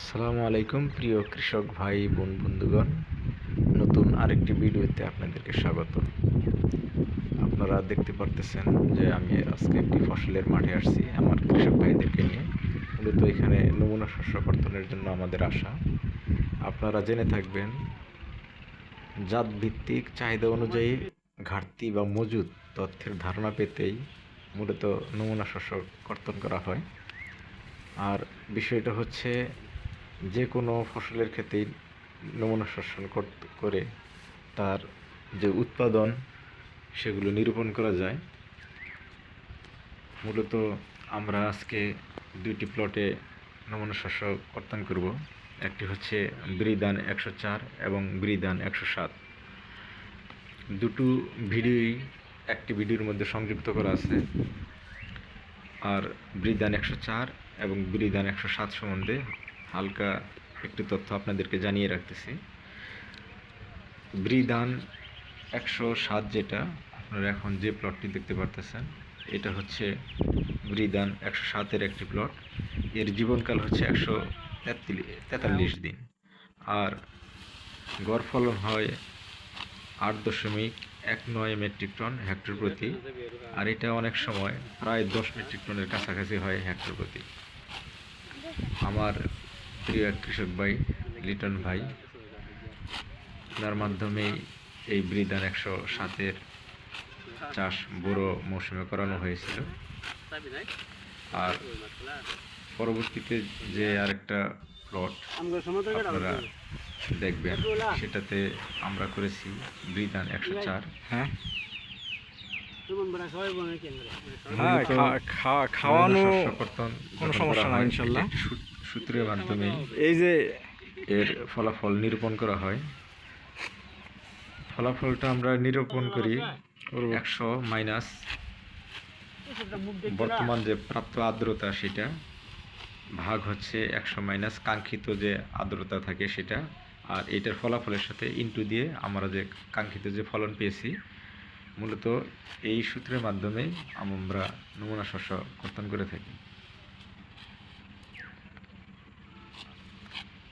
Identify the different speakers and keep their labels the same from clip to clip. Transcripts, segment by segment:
Speaker 1: আসসালামু আলাইকুম, প্রিয় কৃষক ভাই, বোন, বন্ধুগণ। নতুন আরেকটি ভিডিওতে আপনাদেরকে স্বাগত। আপনারা দেখতে পারতেছেন যে আমি আজকে একটি ফসলের মাঠে আসছি আমার কৃষক ভাইদেরকে নিয়ে। মূলত এখানে নমুনা শস্য কর্তনের জন্য আমাদের আশা। আপনারা জেনে থাকবেন জাত ভিত্তিক চাহিদা অনুযায়ী ঘাটতি বা মজুদ তথ্যের ধারণা পেতেই মূলত নমুনা শস্য কর্তন করা হয়। আর বিষয়টা হচ্ছে যে কোনো ফসলের ক্ষেত্রেই নমুনা শোষণ করে তার যে উৎপাদন, সেগুলো নিরূপণ করা যায়। মূলত আমরা আজকে দুইটি প্লটে নমুনা শস্য কর্তন করব। একটি হচ্ছে ব্রিদান একশো চার এবং ব্রিদান একশো সাত। দুটো ভিডিওই একটি ভিডিওর মধ্যে সংযুক্ত করা আছে। আর বৃদান একশো চার এবং বৃদান একশো সাত সম্বন্ধে হালকা একটু তথ্য আপনাদেরকে জানিয়ে রাখতেছি। ব্রিদান একশো সাত যেটা, আপনারা এখন যে প্লটটি দেখতে পারতেছেন, এটা হচ্ছে ব্রিদান একশো সাতের একটি প্লট এর জীবনকাল হচ্ছে একশো তেতাল্লিশ দিন। আর গড় ফলন হয় আট দশমিক এক নয় মেট্রিক টন হেক্টর প্রতি। আর এটা অনেক সময় প্রায় দশ মেট্রিক টনের কাছাকাছি হয় হেক্টর প্রতি। আমার প্রিয় এক কৃষক ভাই লিটন ভাই তার মাধ্যমেই এই বৃদান একশো সাতের চাষ বড় মৌসুমে করানো হয়েছিল। আর পরবর্তীতে যে আরেকটা প্লট আপনারা দেখবেন সেটাতে আমরা করেছি বৃদান একশো চার।
Speaker 2: হ্যাঁ?
Speaker 1: হ্যাঁ,
Speaker 2: খাওয়ানো কোনো সমস্যা নাই ইনশাল্লাহ।
Speaker 1: সূত্রের মাধ্যমে
Speaker 2: এই যে
Speaker 1: এর ফলাফল নিরূপণ করা হয়। ফলাফলটা আমরা নিরূপণ করি। একশো মাইনাস বর্তমান যে প্রাপ্ত আর্দ্রতা সেটা ভাগ হচ্ছে একশো মাইনাস কাঙ্ক্ষিত যে আর্দ্রতা থাকে সেটা। আর এটার ফলাফলের সাথে ইনটু দিয়ে আমরা যে কাঙ্ক্ষিত যে ফলন পেয়েছি, মূলত এই সূত্রের মাধ্যমে আমরা নমুনা শস্য কর্তন করে থাকি।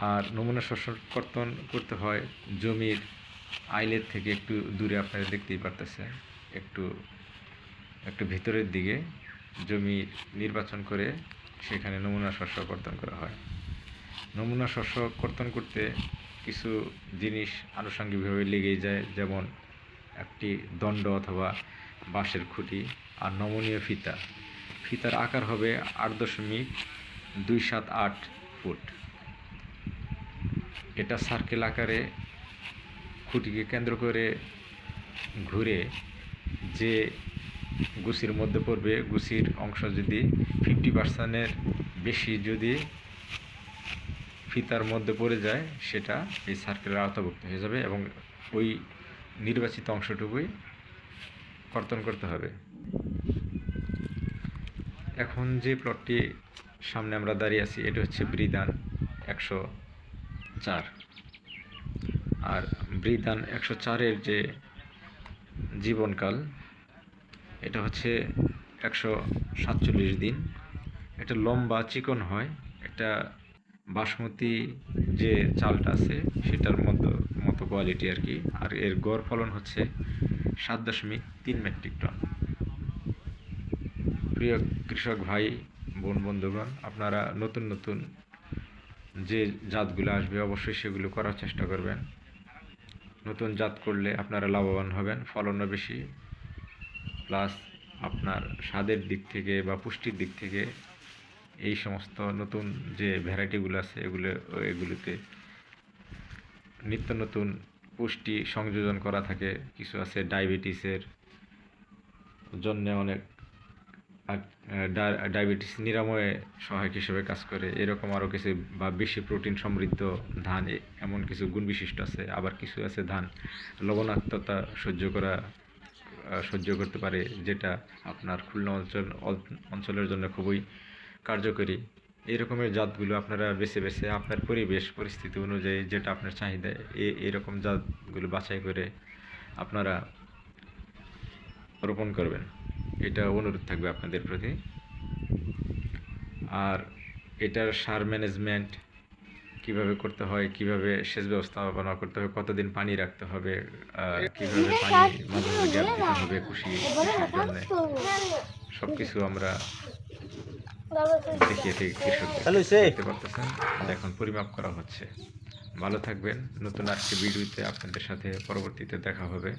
Speaker 1: আর নমুনা শস্য কর্তন করতে হয় জমির আইলের থেকে একটু দূরে, আপনারা দেখতেই পারতেছেন। একটু একটু ভিতরের দিকে জমি নির্বাচন করে সেখানে নমুনা শস্য কর্তন করা হয়। নমুনা শস্য কর্তন করতে কিছু জিনিস আনুষঙ্গিকভাবে লেগেই যায়, যেমন একটি দণ্ড অথবা বাঁশের খুঁটি আর নমনীয় ফিতা। ফিতার আকার হবে আট দশমিক দুই সাত আট ফুট। এটা সার্কেল আকারে খুঁটিকে কেন্দ্র করে ঘুরে যে গুছির মধ্যে পড়বে, গুছির অংশ যদি ফিফটি পার্সেন্টের বেশি যদি ফিতার মধ্যে পড়ে যায়, সেটা এই সার্কেলের আওতাভুক্ত হয়ে যাবে এবং ওই নির্বাচিত অংশটুকুই কর্তন করতে হবে। এখন যে প্লটটি সামনে আমরা দাঁড়িয়ে আছি, এটা হচ্ছে বৃদান একশো চার। আর বৃদান একশো চারের যে জীবনকাল, এটা হচ্ছে একশো সাতচল্লিশ দিন। এটা লম্বা চিকন হয় এটা বাসমতি যে চালটা আছে, সেটার মতো মতো কোয়ালিটি আর কি। আর এর গড় ফলন হচ্ছে সাত দশমিক তিন মেট্রিক টন প্রিয় কৃষক ভাই, বোন, বন্ধুগণ, আপনারা নতুন নতুন যে জাতগুলো আসবে অবশ্যই সেগুলো করার চেষ্টা করবেন। নতুন জাত করলে আপনারা লাভবান হবেন ফলনও বেশি। প্লাস আপনার স্বাদের দিক থেকে বা পুষ্টির দিক থেকে এই সমস্ত নতুন যে ভ্যারাইটিগুলো আছে এগুলো, এগুলোতে নিত্য নতুন পুষ্টি সংযোজন করা থাকে। কিছু আছে ডায়াবেটিসের জন্য অনেক ডায়াবেটিস নিরাময়ে সহায়ক হিসেবে কাজ করে। এরকম আরও কিছু বা বেশি প্রোটিন সমৃদ্ধ ধান এমন কিছু গুণ বিশিষ্ট আছে। আবার কিছু আছে ধান লবণাক্ততা সহ্য করা সহ্য করতে পারে, যেটা আপনার খুলনা অঞ্চল অঞ্চলের জন্য খুবই কার্যকরী। এই রকমের জাতগুলো আপনারা বেছে বেছে আপনার পরিবেশ, পরিস্থিতি অনুযায়ী যেটা আপনার চাহিদা এরকম জাতগুলো বাছাই করে আপনারা রোপণ করবেন। এটা অনুরোধ থাকবে আপনাদের প্রতি। আর এটার সার ম্যানেজমেন্ট কীভাবে করতে হয় কীভাবে সেচ ব্যবস্থাপনা করতে হবে কতদিন পানি রাখতে হবে আহ, কীভাবে পানি মাঝে মাঝে দিতে হবে খুশি সব কিছু আমরা দেখিয়ে থাকি কৃষকদের দেখতে পারতেছেন। এখন পরিমাপ করা হচ্ছে। ভালো থাকবেন। নতুন আজকে ভিডিওতে আপনাদের সাথে পরবর্তীতে দেখা হবে।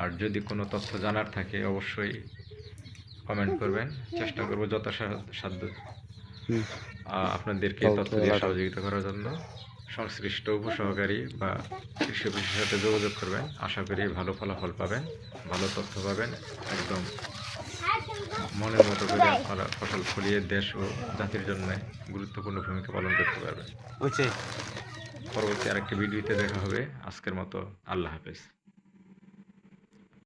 Speaker 1: আর যদি কোনো তথ্য জানার থাকে অবশ্যই কমেন্ট করবেন। চেষ্টা করব যত সাধ্য আপনাদেরকে তথ্য দিয়ে সহযোগিতা করার জন্য সংশ্লিষ্ট উপসহকারী বা কৃষি অফিসের সাথে যোগাযোগ করবেন। আশা করি ভালো ফলাফল পাবেন ভালো তথ্য পাবেন একদম মনের মতো করে আপনারা ফসল ফলিয়ে দেশ ও জাতির জন্য গুরুত্বপূর্ণ ভূমিকা পালন করতে পারবেন। পরবর্তী আরেকটি ভিডিওতে দেখা হবে। আজকের মতো আল্লাহ হাফেজ।